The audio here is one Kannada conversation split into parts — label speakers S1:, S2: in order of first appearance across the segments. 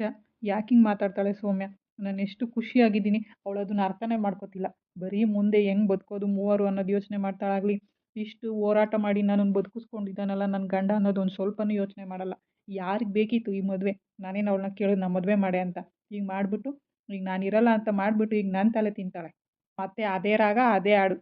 S1: ಛ ಯಾಕೆ ಹಿಂಗೆ ಮಾತಾಡ್ತಾಳೆ ಸೌಮ್ಯ? ನಾನು ಎಷ್ಟು ಖುಷಿಯಾಗಿದ್ದೀನಿ. ಅವಳು ಅದನ್ನು ಅರ್ಥನೇ ಮಾಡ್ಕೋತಿಲ್ಲ. ಬರೀ ಮುಂದೆ ಹೆಂಗೆ ಬದುಕೋದು ಮೂವರು ಅನ್ನೋದು ಯೋಚನೆ ಮಾಡ್ತಾಳಾಗಲಿ. ಇಷ್ಟು ಹೋರಾಟ ಮಾಡಿ ನನ್ನನ್ನು ಬದುಕಿಸ್ಕೊಂಡಿದ್ದಾನಲ್ಲ ನನ್ನ ಗಂಡ ಅನ್ನೋದು ಒಂದು ಸ್ವಲ್ಪನೂ ಯೋಚನೆ ಮಾಡಲ್ಲ. ಯಾರಿಗೆ ಬೇಕಿತ್ತು ಈ ಮದುವೆ? ನಾನೇನು ಅವಳನ್ನ ಕೇಳೋದು ನಮ್ಮ ಮದುವೆ ಮಾಡೆ ಅಂತ. ಈಗ ಮಾಡಿಬಿಟ್ಟು, ಈಗ ನಾನು ಇರಲ್ಲ ಅಂತ ಮಾಡಿಬಿಟ್ಟು ಈಗ ನನ್ನ ತಲೆ ತಿಂತಾಳೆ. ಮತ್ತೆ ಅದೇ ರಾಗ, ಅದೇ ಹಾಡು.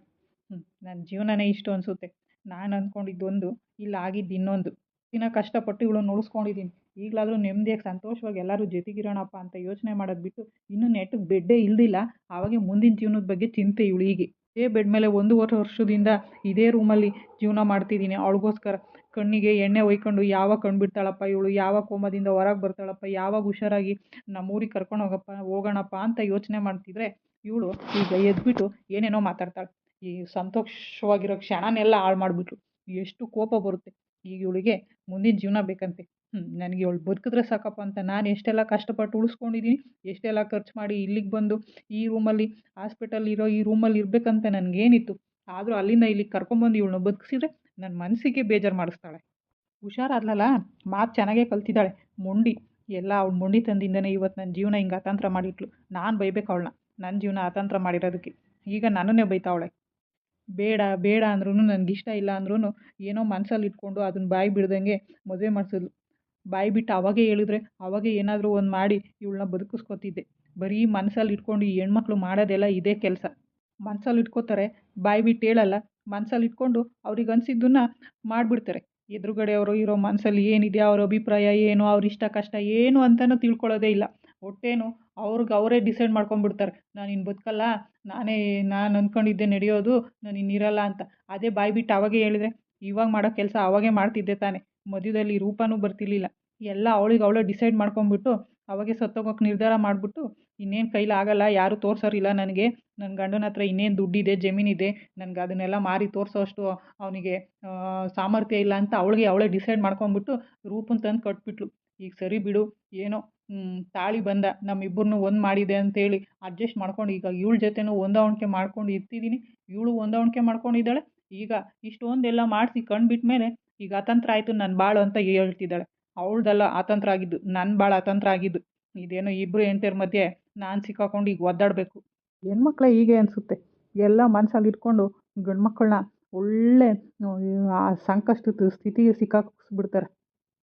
S1: ನನ್ನ ಜೀವನನೇ ಇಷ್ಟು ಅನಿಸುತ್ತೆ. ನಾನು ಅಂದ್ಕೊಂಡಿದ್ದೊಂದು ಇಲ್ಲಿ ಆಗಿದ್ದು ಇನ್ನೊಂದು. ದಿನ ಕಷ್ಟಪಟ್ಟು ಇವಳನ್ನ ಉಳಿಸ್ಕೊಂಡಿದ್ದೀನಿ ಈಗಲಾದರೂ ನೆಮ್ಮದಿಯಾಗಿ ಸಂತೋಷವಾಗಿ ಎಲ್ಲರೂ ಜೊತೆಗಿರೋಣಪ್ಪ ಅಂತ ಯೋಚನೆ ಮಾಡೋದು ಬಿಟ್ಟು ಇನ್ನೂ ನೆಟ್ಟಗೆ ಬೆಡ್ಡೇ ಇಲ್ದಿಲ್ಲ. ಆವಾಗೆ ಮುಂದಿನ ಜೀವನದ ಬಗ್ಗೆ ಚಿಂತೆ ಇವಳಿಗೆ ಇದೇ ಬೆಡ್ ಮೇಲೆ ಒಂದೂವರೆ ವರ್ಷದಿಂದ ಇದೇ ರೂಮಲ್ಲಿ ಜೀವನ ಮಾಡ್ತಿದ್ದೀನಿ. ಅವಳಿಗೋಸ್ಕರ ಕಣ್ಣಿಗೆ ಎಣ್ಣೆ ಒಯ್ಕೊಂಡು ಯಾವಾಗ ಕಣ್ಣು ಬಿಡ್ತಾಳಪ್ಪ ಇವಳು? ಯಾವ ಕೋಮದಿಂದ ಹೊರಗೆ ಬರ್ತಾಳಪ್ಪ? ಯಾವಾಗ ಹುಷಾರಾಗಿ ನಮ್ಮೂರಿಗೆ ಕರ್ಕೊಂಡು ಹೋಗಪ್ಪ, ಹೋಗೋಣಪ್ಪ ಅಂತ ಯೋಚನೆ ಮಾಡ್ತಿದ್ರೆ ಇವಳು ಈಗ ಎದ್ಬಿಟ್ಟು ಏನೇನೋ ಮಾತಾಡ್ತಾಳೆ. ಈ ಸಂತೋಷವಾಗಿರೋ ಕ್ಷಣನೆಲ್ಲ ಹಾಳು ಮಾಡಿಬಿಟ್ರು. ಎಷ್ಟು ಕೋಪ ಬರುತ್ತೆ. ಈಗ ಇವಳಿಗೆ ಮುಂದಿನ ಜೀವನ ಬೇಕಂತೆ. ಹ್ಞೂ ನನಗೆ ಇವಳು ಬದುಕಿದ್ರೆ ಸಾಕಪ್ಪ ಅಂತ ನಾನು ಎಷ್ಟೆಲ್ಲ ಕಷ್ಟಪಟ್ಟು ಉಳಿಸ್ಕೊಂಡಿದ್ದೀನಿ, ಎಷ್ಟೆಲ್ಲ ಖರ್ಚು ಮಾಡಿ ಇಲ್ಲಿಗೆ ಬಂದು ಈ ರೂಮಲ್ಲಿ ಹಾಸ್ಪಿಟಲ್ ಇರೋ ಈ ರೂಮಲ್ಲಿ ಇರಬೇಕಂತ ನನಗೇನಿತ್ತು. ಆದರೂ ಅಲ್ಲಿಂದ ಇಲ್ಲಿಗೆ ಕರ್ಕೊಂಬಂದು ಇವಳನ್ನ ಬದುಕಿಸಿದ್ರೆ ನನ್ನ ಮನಸ್ಸಿಗೆ ಬೇಜಾರು ಮಾಡಿಸ್ತಾಳೆ. ಹುಷಾರಾದ್ಲಲ್ಲ, ಮಾತು ಚೆನ್ನಾಗೇ ಕಲ್ತಿದ್ದಾಳೆ. ಮೊಂಡಿ, ಎಲ್ಲ ಅವ್ಳು ಮೊಂಡಿ ತಂದಿಂದನೇ ಇವತ್ತು ನನ್ನ ಜೀವನ ಹಿಂಗೆ ಅತಂತ್ರ ಮಾಡಿಟ್ಲು. ನಾನು ಬೈಬೇಕು ಅವಳನ್ನ ನನ್ನ ಜೀವನ ಅತಂತ್ರ ಮಾಡಿರೋದಕ್ಕೆ. ಈಗ ನನ್ನನ್ನೇ ಬೈತಾವಳೆ. ಬೇಡ ಬೇಡ ಅಂದ್ರೂ ನನಗಿಷ್ಟ ಇಲ್ಲ ಅಂದ್ರೂ ಏನೋ ಮನಸ್ಸಲ್ಲಿ ಇಟ್ಕೊಂಡು ಅದನ್ನ ಬಾಯಿ ಬಿಡ್ದಂಗೆ ಮದುವೆ ಮಾಡಿಸಿದ್ಲು. ಬಾಯಿ ಬಿಟ್ಟು ಅವಾಗೇ ಹೇಳಿದ್ರೆ, ಅವಾಗೇ ಏನಾದರೂ ಒಂದು ಮಾಡಿ ಇವಳನ್ನ ಬದುಕಿಸ್ಕೊತಿದ್ದೆ. ಬರೀ ಮನಸ್ಸಲ್ಲಿ ಇಟ್ಕೊಂಡು ಈ ಹೆಣ್ಮಕ್ಳು ಮಾಡೋದೆಲ್ಲ ಇದೇ ಕೆಲಸ. ಮನಸಲ್ಲಿ ಇಟ್ಕೋತಾರೆ ಬಾಯಿ ಬಿಟ್ಟು ಹೇಳಲ್ಲ ಮನಸ್ಸಲ್ಲಿ ಇಟ್ಕೊಂಡು ಅವ್ರಿಗೆ ಅನಿಸಿದ್ದನ್ನ ಮಾಡಿಬಿಡ್ತಾರೆ. ಎದುರುಗಡೆಯವರು ಇರೋ ಮನಸ್ಸಲ್ಲಿ ಏನಿದೆ, ಅವ್ರ ಅಭಿಪ್ರಾಯ ಏನು, ಅವ್ರ ಇಷ್ಟ ಕಷ್ಟ ಏನು ಅಂತಲೂ ತಿಳ್ಕೊಳ್ಳೋದೇ ಇಲ್ಲ. ಒಟ್ಟೇನು ಅವ್ರಿಗೆ ಅವರೇ ಡಿಸೈಡ್ ಮಾಡ್ಕೊಂಡ್ಬಿಡ್ತಾರೆ ನಾನು ಇನ್ನು ಬದುಕಲ್ಲ, ನಾನೇ, ನಾನು ಅಂದ್ಕೊಂಡಿದ್ದೆ ನಡೆಯೋದು, ನಾನು ಇನ್ನಿರಲ್ಲ ಅಂತ. ಅದೇ ಬಾಯಿ ಬಿಟ್ಟು ಅವಾಗೇ ಹೇಳಿದ್ರೆ, ಇವಾಗ ಮಾಡೋ ಕೆಲಸ ಅವಾಗೇ ಮಾಡ್ತಿದ್ದೆ ತಾನೇ. ಮಧ್ಯದಲ್ಲಿ ರೂಪನೂ ಬರ್ತಿರ್ಲಿಲ್ಲ. ಎಲ್ಲ ಅವಳಿಗೆ ಅವಳೇ ಡಿಸೈಡ್ ಮಾಡ್ಕೊಂಡ್ಬಿಟ್ಟು, ಅವಾಗೆ ಸತ್ತೋಗೋಕೆ ನಿರ್ಧಾರ ಮಾಡಿಬಿಟ್ಟು, ಇನ್ನೇನು ಕೈಲಿ ಆಗೋಲ್ಲ, ಯಾರೂ ತೋರ್ಸೋರಿಲ್ಲ ನನಗೆ. ನನ್ನ ಗಂಡನ ಹತ್ರ ಇನ್ನೇನು ದುಡ್ಡಿದೆ, ಜಮೀನಿದೆ, ನನಗೆ ಅದನ್ನೆಲ್ಲ ಮಾರಿ ತೋರಿಸೋಷ್ಟು ಅವನಿಗೆ ಸಾಮರ್ಥ್ಯ ಇಲ್ಲ ಅಂತ ಅವಳಿಗೆ ಅವಳೇ ಡಿಸೈಡ್ ಮಾಡ್ಕೊಂಡ್ಬಿಟ್ಟು ರೂಪನ ತಂದು ಕಟ್ಬಿಟ್ಲು. ಈಗ ಸರಿ ಬಿಡು, ಏನೋ ತಾಳಿ ಬಂದ ನಮ್ಮಿಬ್ಬರನ್ನೂ ಒಂದು ಮಾಡಿದೆ ಅಂತೇಳಿ ಅಡ್ಜಸ್ಟ್ ಮಾಡ್ಕೊಂಡು, ಈಗ ಇವಳ ಜೊತೆನೂ ಹೊಂದಾವಣಿಕೆ ಮಾಡ್ಕೊಂಡು ಇರ್ತಿದ್ದೀನಿ ಇವಳು ಹೊಂದಾಣಿಕೆ ಮಾಡ್ಕೊಂಡಿದ್ದಾಳೆ. ಈಗ ಇಷ್ಟೊಂದೆಲ್ಲ ಮಾಡಿಸಿ ಮೇಲೆ ಈಗ ಅತಂತ್ರ ಆಯಿತು ನನ್ನ ಬಾಳು ಅಂತ ಹೇಳ್ತಿದ್ದಾಳೆ. ಅವಳ್ದಲ್ಲ ಅತಂತ್ರ ಆಗಿದ್ದು ನನ್ನ ಬಾಳು ಅತಂತ್ರ ಆಗಿದ್ದು. ಇದೇನೋ ಇಬ್ಬರು ಹೆಂಡ್ತಿರ ಮಧ್ಯೆ ನಾನು ಸಿಕ್ಕಾಕೊಂಡು ಈಗ ಒದ್ದಾಡಬೇಕು. ಹೆಣ್ಮಕ್ಳು ಹೀಗೆ ಅನಿಸುತ್ತೆ. ಎಲ್ಲ ಮನಸ್ಸಲ್ಲಿ ಇಟ್ಕೊಂಡು ಗಂಡು ಮಕ್ಕಳನ್ನ ಒಳ್ಳೆ ಆ ಸಂಕಷ್ಟದ ಸ್ಥಿತಿಗೆ ಸಿಕ್ಕಾಕ್ಸ್ಬಿಡ್ತಾರೆ.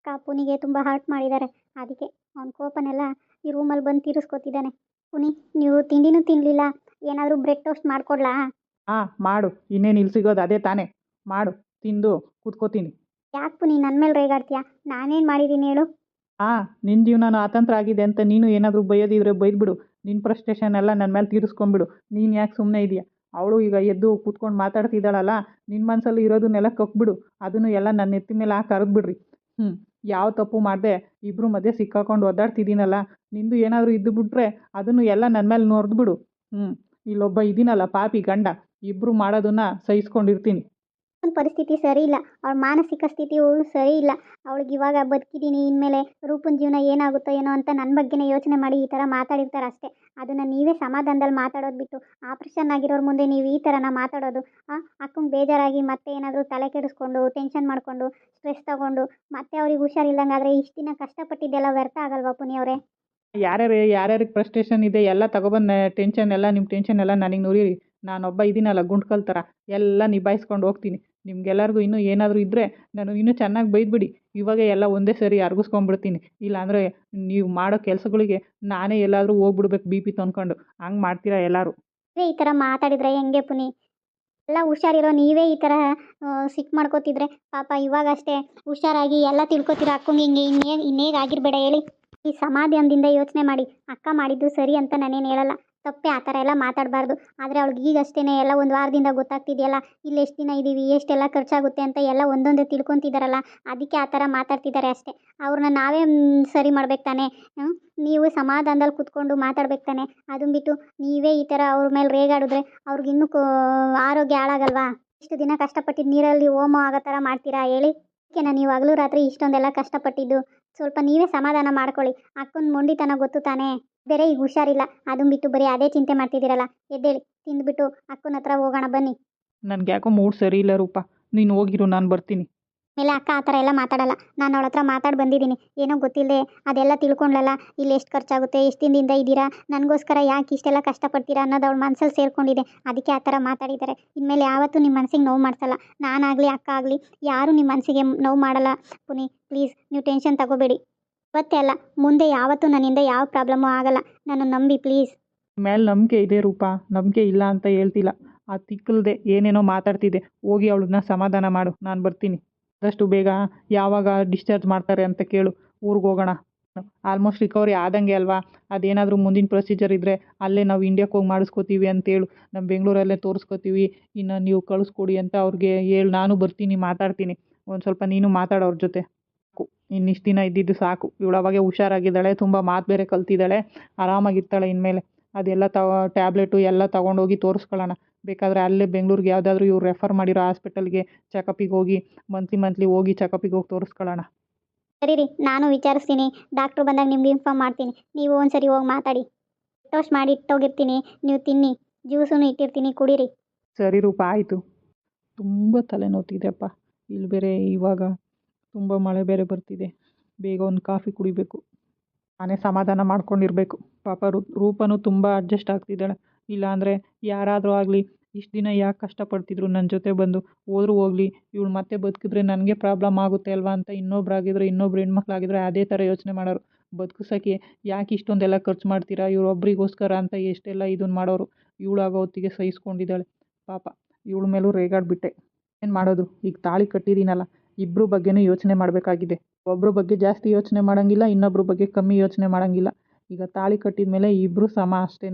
S2: ಕಾಪುನಿಗೆ ಪುನಿಗೆ ತುಂಬ ಹಾರ್ಟ್ ಮಾಡಿದ್ದಾರೆ. ಅದಕ್ಕೆ ಅವ್ನ ಕೋಪನೆಲ್ಲ ಈ ರೂಮಲ್ಲಿ ಬಂದು ತೀರಿಸ್ಕೊತಿದ್ದಾನೆ. ಪುನಿ ನೀವು ತಿಂಡಿನೂ ತಿನ್ನಲಿಲ್ಲ ಏನಾದರೂ ಬ್ರೆಡ್ ಟೋಸ್ಟ್ ಮಾಡಿಕೊಡ್ಲಾ?
S1: ಹಾಂ ಮಾಡು. ಇನ್ನೇನು ಇಲ್ಲಿ ಸಿಗೋದು ಅದೇ ತಾನೇ. ಮಾಡು. ತಿಂದು ಕೂತ್ಕೋತೀನಿ.
S2: ಯಾಕೆ ನೀನು ನನ್ನ ಮೇಲೆ ರೇಗಾಡ್ತೀಯ? ನಾನೇನು ಮಾಡಿದ್ದೀನಿ ಹೇಳು.
S1: ಆ ನಿನ್ನ ಜೀವನ ಅತಂತ್ರ ಆಗಿದೆ ಅಂತ ನೀನು ಏನಾದರೂ ಬೈಯೋದಿದ್ರೆ ಬೈದ್ಬಿಡು. ನಿನ್ನ ಫ್ರಸ್ಟ್ರೇಷನ್ ಎಲ್ಲ ನನ್ನ ಮೇಲೆ ತೀರಿಸ್ಕೊಂಬಿಡು ನೀನು ಯಾಕೆ ಸುಮ್ಮನೆ ಇದೆಯಾ? ಅವಳು ಈಗ ಎದ್ದು ಕೂತ್ಕೊಂಡು ಮಾತಾಡ್ತಿದ್ದಾಳಲ್ಲ ನಿನ್ನ ಮನಸ್ಸಲ್ಲಿ ಇರೋದನ್ನೆಲ್ಲ ಕಕ್ಬಿಡು ಅದನ್ನು ಎಲ್ಲ ನನ್ನ ಎತ್ತಿನ ಮೇಲೆ ಹಾಕಿ ಕರೆದ್ಬಿಡ್ರಿ ಹ್ಞೂ ಯಾವ ತಪ್ಪು ಮಾಡಿದೆ? ಇಬ್ಬರು ಮಧ್ಯೆ ಸಿಕ್ಕಾಕೊಂಡು ಒದ್ದಾಡ್ತಿದ್ದೀನಲ್ಲ ನಿಂದು ಏನಾದರೂ ಇದ್ದು ಬಿಟ್ರೆ ಅದನ್ನು ಎಲ್ಲ ನನ್ನ ಮೇಲೆ ನೋಡ್ದ್ಬಿಡು ಹ್ಞೂ ಇಲ್ಲೊಬ್ಬ ಇದ್ದೀನಲ್ಲ ಪಾಪಿ ಗಂಡ. ಇಬ್ಬರು ಮಾಡೋದನ್ನು ಸಹಿಸ್ಕೊಂಡಿರ್ತೀನಿ.
S2: ಒಂದು ಪರಿಸ್ಥಿತಿ ಸರಿ ಇಲ್ಲ. ಅವಳ ಮಾನಸಿಕ ಸ್ಥಿತಿಯು ಸರಿ ಇಲ್ಲ. ಅವಳಿಗೆ ಇವಾಗ ಬದುಕಿದ್ದೀನಿ ಇನ್ಮೇಲೆ ರೂಪನ ಜೀವನ ಏನಾಗುತ್ತೋ ಏನೋ ಅಂತ ನನ್ನ ಬಗ್ಗೆನೇ ಯೋಚನೆ ಮಾಡಿ ಈ ಥರ ಮಾತಾಡಿರ್ತಾರೆ ಅಷ್ಟೇ. ಅದನ್ನು ನೀವೇ ಸಮಾಧಾನದಲ್ಲಿ ಮಾತಾಡೋದು ಬಿಟ್ಟು, ಆಪ್ರೇಷನ್ ಆಗಿರೋರ ಮುಂದೆ ನೀವು ಈ ಥರನ ಮಾತಾಡೋದು ಅಕ್ಕಂಗೆ ಬೇಜಾರಾಗಿ ಮತ್ತೆ ಏನಾದರೂ ತಲೆ ಕೆಡಿಸ್ಕೊಂಡು, ಟೆನ್ಷನ್ ಮಾಡಿಕೊಂಡು, ಸ್ಟ್ರೆಸ್ ತಗೊಂಡು, ಮತ್ತೆ ಅವ್ರಿಗೆ ಹುಷಾರಿಲ್ಲಂಗಾದ್ರೆ ಇಷ್ಟು ದಿನ ಕಷ್ಟಪಟ್ಟಿದ್ದೆಲ್ಲ ವ್ಯರ್ಥ ಆಗಲ್ವಾ ಪುನಿ ಅವರೇ?
S1: ಯಾರ್ಯಾರು, ಯಾರ್ಯಾರಿಗೆ ಫ್ರಸ್ಟ್ರೇಷನ್ ಇದೆ, ಎಲ್ಲ ತಗೊಬಂದು ಟೆನ್ಷನ್ ಎಲ್ಲ ನಿಮ್ಮ ಟೆನ್ಷನ್ ಎಲ್ಲ ನನಗೆ ನೋಡಿರಿ ನಾನೊಬ್ಬ ಇದೀನಲ್ಲ ಗುಂಡ್ಕಲ್ ಥರ, ಎಲ್ಲ ನಿಭಾಯಿಸ್ಕೊಂಡು ಹೋಗ್ತೀನಿ. ನಿಮ್ಗೆಲ್ಲರಿಗೂ ಇನ್ನೂ ಏನಾದರೂ ಇದ್ದರೆ ನಾನು ಇನ್ನೂ ಚೆನ್ನಾಗಿ ಬೈದ್ಬಿಡಿ. ಇವಾಗ ಎಲ್ಲ ಒಂದೇ ಸರಿ ಅರ್ಗಿಸ್ಕೊಂಡ್ಬಿಡ್ತೀನಿ ಇಲ್ಲಾಂದರೆ ನೀವು ಮಾಡೋ ಕೆಲಸಗಳಿಗೆ ನಾನೇ ಎಲ್ಲಾದರೂ ಹೋಗ್ಬಿಡ್ಬೇಕು ಬಿ ಪಿ ತಂದ್ಕೊಂಡು. ಹಂಗೆ ಮಾಡ್ತೀರಾ ಎಲ್ಲರೂ?
S2: ಅದೇ ಈ ಥರ ಮಾತಾಡಿದರೆ ಹೆಂಗೆ ಪುನಿ? ಎಲ್ಲ ಹುಷಾರಿರೋ ನೀವೇ ಈ ಥರ ಸಿಕ್ ಮಾಡ್ಕೋತಿದ್ರೆ ಪಾಪ ಇವಾಗಷ್ಟೇ ಹುಷಾರಾಗಿ ಎಲ್ಲ ತಿಳ್ಕೊತೀರ ಅಕ್ಕಂಗೆ ಹಿಂಗೆ, ಇನ್ನೇ, ಇನ್ನೇಗೆ ಆಗಿರಬೇಡ ಹೇಳಿ. ಈ ಸಮಾಧಾನದಿಂದ ಯೋಚನೆ ಮಾಡಿ. ಅಕ್ಕ ಮಾಡಿದ್ದು ಸರಿ ಅಂತ ನಾನೇನು ಹೇಳಲ್ಲ. ತಪ್ಪೆ ಆ ಥರ ಎಲ್ಲ ಮಾತಾಡಬಾರ್ದು. ಆದರೆ ಅವ್ಳಿಗೆ ಈಗಷ್ಟೇ ಎಲ್ಲ ಒಂದು ವಾರದಿಂದ ಗೊತ್ತಾಗ್ತಿದೆಯಲ್ಲ, ಇಲ್ಲಿ ಎಷ್ಟು ದಿನ ಇದ್ದೀವಿ ಎಷ್ಟೆಲ್ಲ ಖರ್ಚಾಗುತ್ತೆ ಅಂತ ಎಲ್ಲ ಒಂದೊಂದೇ ತಿಳ್ಕೊತಿದ್ದಾರಲ್ಲ ಅದಕ್ಕೆ ಆ ಥರ ಮಾತಾಡ್ತಿದ್ದಾರೆ ಅಷ್ಟೇ. ಅವ್ರನ್ನ ನಾವೇ ಸರಿ ಮಾಡ್ಬೇಕು ತಾನೆ ನೀವು ಸಮಾಧಾನದಲ್ಲಿ ಕೂತ್ಕೊಂಡು ಮಾತಾಡ್ಬೇಕು ತಾನೆ. ಅದನ್ನ ಬಿಟ್ಟು ನೀವೇ ಈ ಥರ ಅವ್ರ ಮೇಲೆ ರೇಗಾಡಿದ್ರೆ ಅವ್ರಿಗೆ ಇನ್ನೂ ಕೋ, ಆರೋಗ್ಯ ಹಾಳಾಗಲ್ವಾ? ಇಷ್ಟು ದಿನ ಕಷ್ಟಪಟ್ಟಿದ್ದು ನೀರಲ್ಲಿ ಹೋಮ ಆಗೋ ಥರ ಮಾಡ್ತೀರಾ ಹೇಳಿ? ಅದಕ್ಕೆ ನಾನು ಇವಾಗಲೂ ರಾತ್ರಿ ಇಷ್ಟೊಂದೆಲ್ಲ ಕಷ್ಟಪಟ್ಟಿದ್ದು, ಸ್ವಲ್ಪ ನೀವೇ ಸಮಾಧಾನ ಮಾಡ್ಕೊಳ್ಳಿ. ಅಕ್ಕನ ಮೊಂಡಿತನ ಗೊತ್ತು ತಾನೇ? ಬೇರೆ ಈಗ ಹುಷಾರಿಲ್ಲ. ಅದನ್ನ ಬಿಟ್ಟು ಬರೀ ಅದೇ ಚಿಂತೆ ಮಾಡ್ತಿದ್ದೀರಲ್ಲ? ಎದ್ದೇಳಿ, ತಿಂದುಬಿಟ್ಟು ಅಕ್ಕನ ಹತ್ರ ಹೋಗೋಣ ಬನ್ನಿ.
S1: ನನಗೆ ಯಾಕೋ ಮೂಡ್ ಸರಿ ಇಲ್ಲ ರೂಪ. ನೀನು ಹೋಗಿರು, ನಾನು ಬರ್ತೀನಿ.
S2: ಮೇಲೆ ಅಕ್ಕ, ಆ ಥರ ಎಲ್ಲ ಮಾತಾಡಲ್ಲ. ನಾನು ಅವಳ ಹತ್ರ ಮಾತಾಡಿ ಬಂದಿದ್ದೀನಿ. ಏನೋ ಗೊತ್ತಿಲ್ಲದೆ ಅದೆಲ್ಲ ತಿಳ್ಕೊಂಡ್ಲಲ್ಲ ಇಲ್ಲಿ ಎಷ್ಟು ಖರ್ಚಾಗುತ್ತೆ, ಎಷ್ಟು ದಿನದಿಂದ ಇದ್ದೀರಾ, ನನಗೋಸ್ಕರ ಯಾಕೆ ಇಷ್ಟೆಲ್ಲ ಕಷ್ಟಪಡ್ತೀರಾ ಅನ್ನೋದು ಅವಳ ಮನಸ್ಸಲ್ಲಿ ಸೇರ್ಕೊಂಡಿದೆ. ಅದಕ್ಕೆ ಆ ಥರ ಮಾತಾಡಿದ್ದಾರೆ. ಇನ್ಮೇಲೆ ಯಾವತ್ತೂ ನಿಮ್ಮ ಮನಸ್ಸಿಗೆ ನೋವು ಮಾಡ್ಸಲ್ಲ. ನಾನಾಗಲಿ, ಅಕ್ಕ ಆಗಲಿ, ಯಾರೂ ನಿಮ್ಮ ಮನಸ್ಸಿಗೆ ನೋವು ಮಾಡಲ್ಲ. ಪುನಿ, ಪ್ಲೀಸ್, ನೀವು ಟೆನ್ಷನ್ ತಗೋಬೇಡಿ. ಇವತ್ತೇ ಅಲ್ಲ, ಮುಂದೆ ಯಾವತ್ತೂ ನನ್ನಿಂದ ಯಾವ ಪ್ರಾಬ್ಲಮ್ಮು ಆಗಲ್ಲ. ನಾನು ನಂಬಿ, ಪ್ಲೀಸ್.
S1: ಮೇಲೆ ನಂಬಿಕೆ ಇದೆ ರೂಪ. ನಂಬಿಕೆ ಇಲ್ಲ ಅಂತ ಹೇಳ್ತಿಲ್ಲ. ಆ ತಿಕ್ಕಲ್ದೆ ಏನೇನೋ ಮಾತಾಡ್ತಿದ್ದೆ. ಹೋಗಿ ಅವಳನ್ನ ಸಮಾಧಾನ ಮಾಡು. ನಾನು ಬರ್ತೀನಿ. ಆದಷ್ಟು ಬೇಗ ಯಾವಾಗ ಡಿಸ್ಚಾರ್ಜ್ ಮಾಡ್ತಾರೆ ಅಂತ ಕೇಳು. ಊರಿಗೆ ಹೋಗೋಣ. ಆಲ್ಮೋಸ್ಟ್ ರಿಕವರಿ ಆದಂಗೆ ಅಲ್ವಾ? ಅದೇನಾದರೂ ಮುಂದಿನ ಪ್ರೊಸೀಜರ್ ಇದ್ದರೆ ಅಲ್ಲೇ ನಾವು ಇಂಡಿಯಾಕ್ಕೆ ಹೋಗಿ ಮಾಡಿಸ್ಕೋತೀವಿ ಅಂತೇಳು ನಮ್ಮ ಬೆಂಗಳೂರಲ್ಲೇ ತೋರಿಸ್ಕೋತೀವಿ. ಇನ್ನು ನೀವು ಕಳಿಸ್ಕೊಡಿ ಅಂತ ಅವ್ರಿಗೆ ಹೇಳಿ. ನಾನು ಬರ್ತೀನಿ, ಮಾತಾಡ್ತೀನಿ. ಒಂದು ಸ್ವಲ್ಪ ನೀನು ಮಾತಾಡು ಅವ್ರ ಜೊತೆ. ಸಾಕು. ಇನ್ನಿಷ್ಟು ದಿನ ಇದ್ದಿದ್ದು ಸಾಕು. ಇವಳು ಅವಾಗೆ ಹುಷಾರಾಗಿದ್ದಾಳೆ, ತುಂಬ ಮಾತು ಬೇರೆ ಕಲ್ತಿದ್ದಾಳೆ. ಆರಾಮಾಗಿರ್ತಾಳೆ ಇನ್ಮೇಲೆ. ಅದೆಲ್ಲ ತ ಟ್ಯಾಬ್ಲೆಟು ಎಲ್ಲ ತೊಗೊಂಡೋಗಿ ತೋರಿಸ್ಕೊಳ್ಳೋಣ. ಬೇಕಾದರೆ ಅಲ್ಲೇ ಬೆಂಗಳೂರಿಗೆ ಯಾವುದಾದ್ರೂ ಇವ್ರು ರೆಫರ್ ಮಾಡಿರೋ ಹಾಸ್ಪಿಟಲ್ಗೆ ಚೆಕಪ್ಪಿಗೆ ಹೋಗಿ ಮಂತ್ಲಿ ಮಂತ್ಲಿ ಹೋಗಿ ಚೆಕಪ್ಪಿಗೆ ಹೋಗಿ ತೋರಿಸ್ಕೊಳ್ಳೋಣ
S2: ಸರಿ ರೀ ನಾನು ವಿಚಾರಿಸ್ತೀನಿ. ಡಾಕ್ಟ್ರು ಬಂದಾಗ ನಿಮ್ಗೆ ಇನ್ಫಾರ್ಮ್ ಮಾಡ್ತೀನಿ. ನೀವು ಒಂದ್ಸರಿ ಹೋಗಿ ಮಾತಾಡಿ. ಟೋಸ್ಟ್ ಮಾಡಿ ಇಟ್ಟೋಗಿರ್ತೀನಿ. ನೀವು ತಿನ್ನಿ. ಜ್ಯೂಸೂ ಇಟ್ಟಿರ್ತೀನಿ ಕುಡೀರಿ.
S1: ಸರಿ ರೂಪ ಆಯಿತು. ತುಂಬ ತಲೆನೋವ್ತಿದೆಪ್ಪ ಇಲ್ಲಿ ಬೇರೆ ಇವಾಗ ತುಂಬ ಮಳೆ ಬೇರೆ ಬರ್ತಿದೆ. ಬೇಗ ಒಂದು ಕಾಫಿ ಕುಡಿಬೇಕು. ನಾನೇ ಸಮಾಧಾನ ಮಾಡ್ಕೊಂಡಿರಬೇಕು. ಪಾಪ ರೂಪನೂ ತುಂಬ ಅಡ್ಜಸ್ಟ್ ಆಗ್ತಿದ್ದಾಳೆ. ಇಲ್ಲಾಂದರೆ ಯಾರಾದರೂ ಆಗಲಿ, ಇಷ್ಟು ದಿನ ಯಾಕೆ ಕಷ್ಟಪಡ್ತಿದ್ರು ನನ್ನ ಜೊತೆ ಬಂದು? ಹೋದ್ರೂ ಹೋಗ್ಲಿ, ಇವಳು ಮತ್ತೆ ಬದುಕಿದ್ರೆ ನನಗೆ ಪ್ರಾಬ್ಲಮ್ ಆಗುತ್ತೆ ಅಲ್ವಾ ಅಂತ ಇನ್ನೊಬ್ರಾಗಿದ್ರೆ, ಇನ್ನೊಬ್ರು ಹೆಣ್ಮಕ್ಳಾಗಿದ್ರೆ ಅದೇ ಥರ ಯೋಚನೆ ಮಾಡೋರು. ಬದುಕಿಸೋಕ್ಕೆ ಯಾಕೆ ಇಷ್ಟೊಂದೆಲ್ಲ ಖರ್ಚು ಮಾಡ್ತೀರಾ? ಇವರೊಬ್ರಿಗೋಸ್ಕರ ಅಂತ ಎಷ್ಟೆಲ್ಲ ಇದನ್ನು ಮಾಡೋರು? ಇವಳಾಗೋ ಹೊತ್ತಿಗೆ ಸಹಿಸ್ಕೊಂಡಿದ್ದಾಳೆ. ಪಾಪ, ಇವಳ ಮೇಲೂ ರೇಗಾಡಿಬಿಟ್ಟೆ. ಏನು ಮಾಡೋದು? ಈಗ ತಾಳಿ ಕಟ್ಟಿದ್ದೀನಲ್ಲ ಇಬ್ಬರು ಬಗ್ಗೆನೂ ಯೋಚನೆ ಮಾಡಬೇಕಾಗಿದೆ. ಒಬ್ಬರ ಬಗ್ಗೆ ಜಾಸ್ತಿ ಯೋಚನೆ ಮಾಡೋಂಗಿಲ್ಲ, ಇನ್ನೊಬ್ರ ಬಗ್ಗೆ ಕಮ್ಮಿ ಯೋಚನೆ ಮಾಡೋಂಗಿಲ್ಲ. ಈಗ ತಾಳಿ ಕಟ್ಟಿದ ಮೇಲೆ ಇಬ್ಬರು ಸಮ ಅಷ್ಟೇ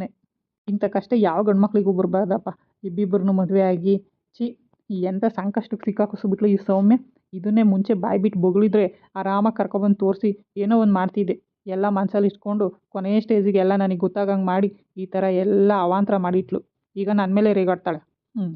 S1: ಇಂಥ ಕಷ್ಟ ಯಾವ ಗಂಡು ಮಕ್ಳಿಗೂ ಬರಬಾರ್ದಪ್ಪ. ಇಬ್ಬಿಬ್ಬರನ್ನು ಮದುವೆ ಆಗಿ, ಛೀ ಎಂಥ ಸಂಕಷ್ಟಕ್ಕೆ ಸಿಕ್ಕಾಕಿಸ್ಬಿಟ್ಲು ಈ ಸೌಮ್ಯ. ಇದನ್ನೇ ಮುಂಚೆ ಬಾಯಿ ಬಿಟ್ಟು ಬೊಗಳಿದ್ರೆ ಆರಾಮಾಗಿ ಕರ್ಕೊಬಂದು ತೋರಿಸಿ ಏನೋ ಒಂದು ಮಾಡ್ತಿದ್ದೆ. ಎಲ್ಲ ಮನಸಲ್ಲಿ ಇಟ್ಕೊಂಡು ಕೊನೆಯ ಸ್ಟೇಜಿಗೆ ಎಲ್ಲ ನನಗೆ ಗೊತ್ತಾಗಂಗೆ ಮಾಡಿ ಈ ಥರ ಎಲ್ಲ ಅವಾಂತರ ಮಾಡಿಟ್ಲು. ಈಗ ನನ್ನ ಮೇಲೆ ರೇಗಾಡ್ತಾಳೆ. ಹ್ಞೂ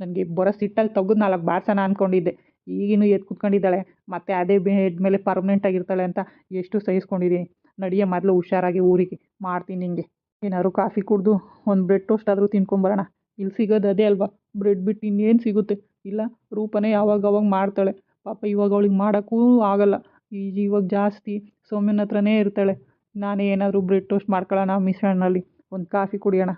S1: ನನಗೆ ಬರೋ ಸಿಟ್ಟಲ್ಲಿ ತೆಗೆದು ನಾಲ್ಕು ಬಾರ್ಸೋಣ ಅಂದ್ಕೊಂಡಿದ್ದೆ ಈಗಿನೂ ಎದ್ದು ಕುತ್ಕೊಂಡಿದ್ದಾಳೆ. ಮತ್ತೆ ಅದೇ ಬೆಡ್ ಮೇಲೆ ಪರ್ಮನೆಂಟ್ ಆಗಿರ್ತಾಳೆ ಅಂತ ಎಷ್ಟು ಸಹಿಸ್ಕೊಂಡಿದ್ದೀನಿ. ನಡಿಯ ಮೊದಲು ಹುಷಾರಾಗಿ ಊರಿಗೆ. ಮಾಡ್ತೀನಿ ನಿಂಗೆ. ಏನಾದ್ರು ಕಾಫಿ ಕುಡಿದು ಒಂದು ಬ್ರೆಡ್ ಟೋಸ್ಟ್ ಆದರೂ ತಿನ್ಕೊಂಬರೋಣ. ಇಲ್ಲಿ ಸಿಗೋದು ಅದೇ ಅಲ್ವಾ? ಬ್ರೆಡ್ ಬಿಟ್ಟು ಇನ್ನೇನು ಸಿಗುತ್ತೆ? ಇಲ್ಲ ರೂಪನೇ ಯಾವಾಗ ಅವಾಗ ಮಾಡ್ತಾಳೆ. ಪಾಪ ಇವಾಗ ಅವಳಿಗೆ ಮಾಡೋಕ್ಕೂ ಆಗಲ್ಲ. ಈಗ ಇವಾಗ ಜಾಸ್ತಿ ಸೌಮ್ಯನ ಹತ್ರನೇ ಇರ್ತಾಳೆ. ನಾನೇ ಏನಾದರೂ ಬ್ರೆಡ್ ಟೋಸ್ಟ್ ಮಾಡ್ಕೊಳ್ಳೋಣ ಮಿಶ್ರಣಲ್ಲಿ. ಒಂದು ಕಾಫಿ ಕುಡಿಯೋಣ.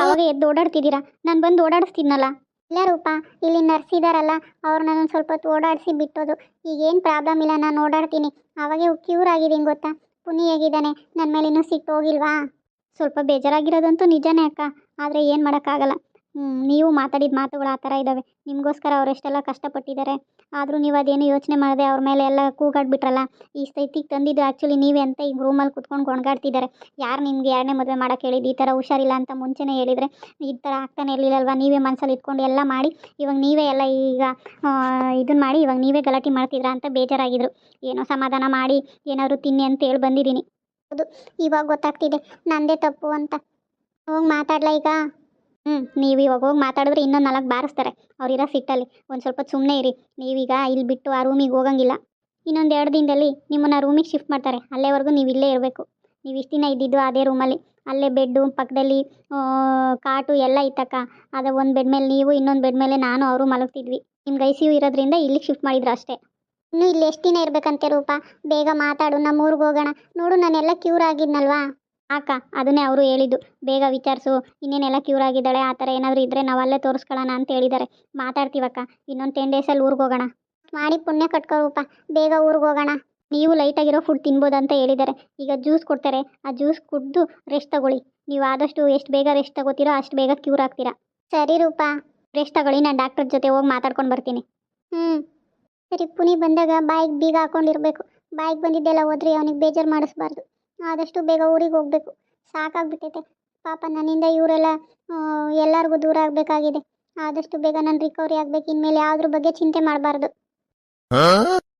S2: ಅವಾಗ ಎದ್ದು ಓಡಾಡ್ತಿದ್ದೀರಾ? ನಾನು ಬಂದು ಓಡಾಡಿಸ್ತೀನಲ್ಲ. ಇಲ್ಲ ರೂಪ ಇಲ್ಲಿ ನರ್ಸ್ ಇದ್ದಾರಲ್ಲ ಅವ್ರು ನಾನು ಸ್ವಲ್ಪ ಹೊತ್ತು ಓಡಾಡಿಸಿ ಬಿಟ್ಟೋದು. ಈಗೇನು ಪ್ರಾಬ್ಲಮ್ ಇಲ್ಲ ನಾನು ಓಡಾಡ್ತೀನಿ. ಅವಾಗೆ ಕ್ಯೂರ್ ಆಗಿದ್ದೀನಿ ಗೊತ್ತಾ? ಪುನಿ ಹೇಗಿದ್ದಾನೆ? ನನ್ನ ಮೇಲೆ ಇನ್ನೂ ಸಿಟ್ಟು ಹೋಗಿಲ್ವಾ? ಸ್ವಲ್ಪ ಬೇಜಾರಾಗಿರೋದಂತೂ ನಿಜನೇ ಅಕ್ಕ. ಆದರೆ ಏನು ಮಾಡೋಕ್ಕಾಗಲ್ಲ. ನೀವು ಮಾತಾಡಿದ ಮಾತುಗಳು ಆ ಥರ ಇದ್ದಾವೆ ನಿಮಗೋಸ್ಕರ ಅವ್ರು ಎಷ್ಟೆಲ್ಲ ಕಷ್ಟಪಟ್ಟಿದ್ದಾರೆ. ಆದರೂ ನೀವು ಅದೇನು ಯೋಚನೆ ಮಾಡದೆ ಅವ್ರ ಮೇಲೆ ಎಲ್ಲ ಕೂಗಾಡ್ಬಿಟ್ರಲ್ಲ. ಈ ಸ್ಥಿತಿಗೆ ತಂದಿದ್ದು ಆ್ಯಕ್ಚುಲಿ ನೀವೇ ಅಂತ ಈಗ ರೂಮಲ್ಲಿ ಕುತ್ಕೊಂಡು ಗೊಣಗಾಡ್ತಿದ್ದಾರೆ ಯಾರು ನಿಮಗೆ ಎರಡನೇ ಮದುವೆ ಮಾಡೋಕ್ಕೆ ಹೇಳಿದ್ದು? ಈ ಥರ ಹುಷಾರಿಲ್ಲ ಅಂತ ಮುಂಚೆನೇ ಹೇಳಿದರೆ ಈ ಥರ ಆಗ್ತಾನೆ ಇರಲಿಲ್ಲಲ್ವ? ನೀವೇ ಮನಸ್ಸಲ್ಲಿ ಇಟ್ಕೊಂಡು ಎಲ್ಲ ಮಾಡಿ, ಇವಾಗ ನೀವೇ ಎಲ್ಲ ಈಗ ಇದನ್ನ ಮಾಡಿ, ಇವಾಗ ನೀವೇ ಗಲಾಟೆ ಮಾಡ್ತಿದ್ರಾ ಅಂತ ಬೇಜಾರಾಗಿದ್ರು. ಏನೋ ಸಮಾಧಾನ ಮಾಡಿ, ಏನಾದರೂ ತಿನ್ನಿ ಅಂತ ಹೇಳಿ ಬಂದಿದ್ದೀನಿ. ಹೌದು ಇವಾಗ ಗೊತ್ತಾಗ್ತಿದೆ. ನಂದೇ ತಪ್ಪು ಅಂತ. ಹೋಗಿ ಮಾತಾಡ್ಲಾ ಈಗ? ಹ್ಞೂ ನೀವು ಇವಾಗ ಹೋಗಿ ಮಾತಾಡಿದ್ರೆ ಇನ್ನೊಂದು ನಾಲ್ಕು ಬಾರಿಸ್ತಾರೆ. ಅವ್ರಿರೋ ಸಿಟ್ಟಲ್ಲಿ. ಒಂದು ಸ್ವಲ್ಪ ಸುಮ್ಮನೆ ಇರಿ. ನೀವೀಗ ಇಲ್ಲಿ ಬಿಟ್ಟು ಆ ರೂಮಿಗೆ ಹೋಗಂಗಿಲ್ಲ. ಇನ್ನೊಂದು ಎರಡು ದಿನದಲ್ಲಿ ನಿಮ್ಮನ್ನು ರೂಮಿಗೆ ಶಿಫ್ಟ್ ಮಾಡ್ತಾರೆ. ಅಲ್ಲೇವರೆಗೂ ನೀವು ಇಲ್ಲೇ ಇರಬೇಕು. ನೀವು ಇಷ್ಟು ದಿನ ಇದ್ದಿದ್ದು ಅದೇ ರೂಮಲ್ಲಿ ಅಲ್ಲೇ. ಬೆಡ್ಡು ಪಕ್ಕದಲ್ಲಿ ಕಾಟು ಎಲ್ಲ ಇತ್ತಕ್ಕ. ಅದು ಒಂದು ಬೆಡ್ ಮೇಲೆ ನೀವು, ಇನ್ನೊಂದು ಬೆಡ್ ಮೇಲೆ ನಾನು ಅವರು ಮಲಗ್ತಿದ್ವಿ ನಿಮ್ಗೆ ಐ ಸಿ ಯು ಇರೋದ್ರಿಂದ ಇಲ್ಲಿಗೆ ಶಿಫ್ಟ್ ಮಾಡಿದ್ರು ಅಷ್ಟೇ. ಇನ್ನು ಇಲ್ಲಿ ಎಷ್ಟು ದಿನ ಇರ್ಬೇಕಂತೆ ರೂಪ? ಬೇಗ ಮಾತಾಡು ನಮ್ಮ ಊರಿಗೆ ಹೋಗೋಣ. ನೋಡು, ನಾನೆಲ್ಲ ಕ್ಯೂರ್ ಆಗಿದ್ನಲ್ವಾ? ಅಕ್ಕ, ಅದನ್ನೇ ಅವರು ಹೇಳಿದ್ದು. ಬೇಗ ವಿಚಾರಿಸು. ಇನ್ನೇನೆಲ್ಲ ಕ್ಯೂರ್ ಆಗಿದ್ದಾಳೆ? ಆ ಥರ ಏನಾದರೂ ಇದ್ದರೆ ನಾವಲ್ಲೇ ತೋರಿಸ್ಕೊಳ್ಳೋಣ ಅಂತ ಹೇಳಿದ್ದಾರೆ ಮಾತಾಡ್ತೀವಕ್ಕ ಇನ್ನೊಂದು ಟೆನ್ ಡೇಸಲ್ಲಿ ಊರಿಗೆ ಹೋಗೋಣ. ಮಾಡಿ ಪುಣ್ಯ ಕಟ್ಕೋ ರೂಪ. ಬೇಗ ಊರಿಗೆ ಹೋಗೋಣ. ನೀವು ಲೈಟಾಗಿರೋ ಫುಡ್ ತಿನ್ಬೋದು ಅಂತ ಹೇಳಿದ್ದಾರೆ ಈಗ ಜ್ಯೂಸ್ ಕೊಡ್ತಾರೆ. ಆ ಜ್ಯೂಸ್ ಕುಡಿದು ರೆಸ್ಟ್ ತಗೊಳ್ಳಿ. ನೀವು ಆದಷ್ಟು ಎಷ್ಟು ಬೇಗ ರೆಸ್ಟ್ ತಗೋತೀರೋ ಅಷ್ಟು ಬೇಗ ಕ್ಯೂರ್ ಆಗ್ತೀರಾ. ಸರಿ ರೂಪ. ರೆಸ್ಟ್ ತಗೊಳ್ಳಿ. ನಾನು ಡಾಕ್ಟರ್ ಜೊತೆ ಹೋಗಿ ಮಾತಾಡ್ಕೊಂಡು ಬರ್ತೀನಿ. ಹ್ಞೂ ಸರಿ ಪುಣಿ ಬಂದಾಗ ಬಾಯಿಗೆ ಬೀಗ ಹಾಕೊಂಡಿರ್ಬೇಕು. ಬಾಯಿಗೆ ಬಂದಿದ್ದೆಲ್ಲ ಹೋದ್ರೆ ಅವನಿಗೆ ಬೇಜಾರು ಮಾಡಿಸ್ಬಾರ್ದು. ಆದಷ್ಟು ಬೇಗ ಊರಿಗೆ ಹೋಗ್ಬೇಕು. ಸಾಕಾಗ್ಬಿಟ್ಟೈತೆ. ಪಾಪ ನನ್ನಿಂದ ಇವರೆಲ್ಲ ಎಲ್ಲರಿಗೂ ದೂರ ಆಗಬೇಕಾಗಿದೆ. ಆದಷ್ಟು ಬೇಗ ನಾನು ರಿಕವರಿ ಆಗಬೇಕು. ಇನ್ಮೇಲೆ ಯಾವ್ದ್ರ ಬಗ್ಗೆ ಚಿಂತೆ ಮಾಡಬಾರ್ದು.